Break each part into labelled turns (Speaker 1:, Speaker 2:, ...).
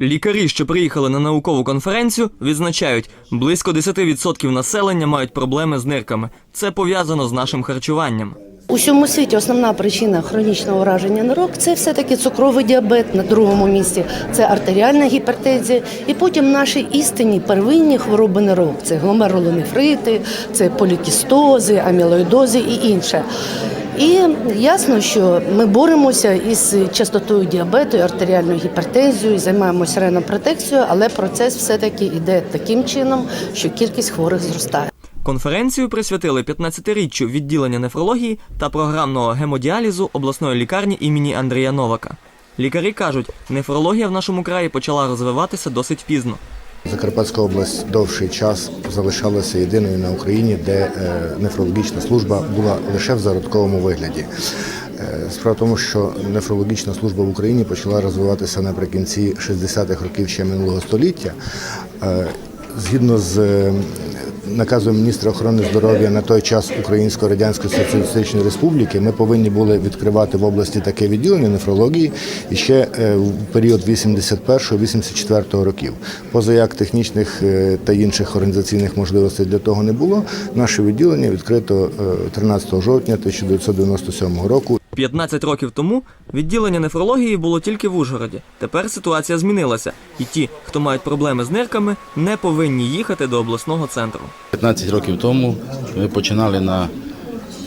Speaker 1: Лікарі, що приїхали на наукову конференцію, відзначають, близько 10% населення мають проблеми з нирками. Це пов'язано з нашим харчуванням.
Speaker 2: У всьому світі основна причина хронічного ураження нирок це все-таки цукровий діабет на другому місці, це артеріальна гіпертензія, і потім наші істинні первинні хвороби нирок це гломерулонефрити, це полікістози, амілоїдози і інше. І ясно, що ми боремося із частотою діабету, артеріальною гіпертензією, займаємося ренопротекцією, але процес все-таки йде таким чином, що кількість хворих зростає.
Speaker 1: Конференцію присвятили 15-річчю відділення нефрології та програмного гемодіалізу обласної лікарні імені Андрія Новака. Лікарі кажуть, нефрологія в нашому краї почала розвиватися досить пізно.
Speaker 3: Закарпатська область довший час залишалася єдиною на Україні, де е, нефрологічна служба була лише в зародковому вигляді. Е, Справа в тому, що нефрологічна служба в Україні почала розвиватися наприкінці 60-х років ще минулого століття. Е, Згідно з е, наказом міністра охорони здоров'я на той час Української Радянської Соціалістичної Республіки, ми повинні були відкривати в області таке відділення нефрології і ще е, в період 81-84 років. Поза як технічних е, та інших організаційних можливостей для того не було. Наше відділення відкрито е, 13 жовтня 1997 року
Speaker 1: 15 років тому відділення нефрології було тільки в Ужгороді. Тепер ситуація змінилася, і ті, хто мають проблеми з нирками, не повинні їхати до обласного центру.
Speaker 4: 15 років тому ми починали на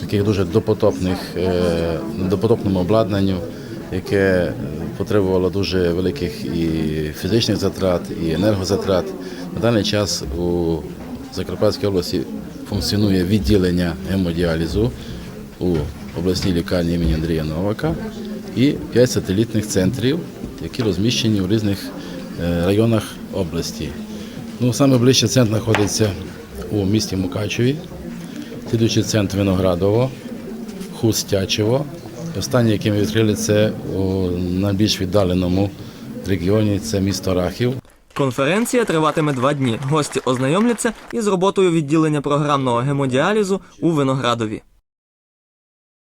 Speaker 4: таких дуже допотопних, е, допотопному обладнанню, яке потребувало дуже великих і фізичних затрат, і енергозатрат. На даний час у Закарпатській області функціонує відділення гемодіалізу у обласній лікарні імені Андрія Новака і 5 сателітних центрів, які розміщені у різних е, районах області. Ну, саме ближче центр знаходиться у місті Мукачеві, слідуючий центр Виноградово, Хустячево. Останнє, яке ми відкрили, це у найбільш віддаленому регіоні, це місто Рахів.
Speaker 1: Конференція триватиме два дні. Гості ознайомляться із роботою відділення програмного гемодіалізу у Виноградові.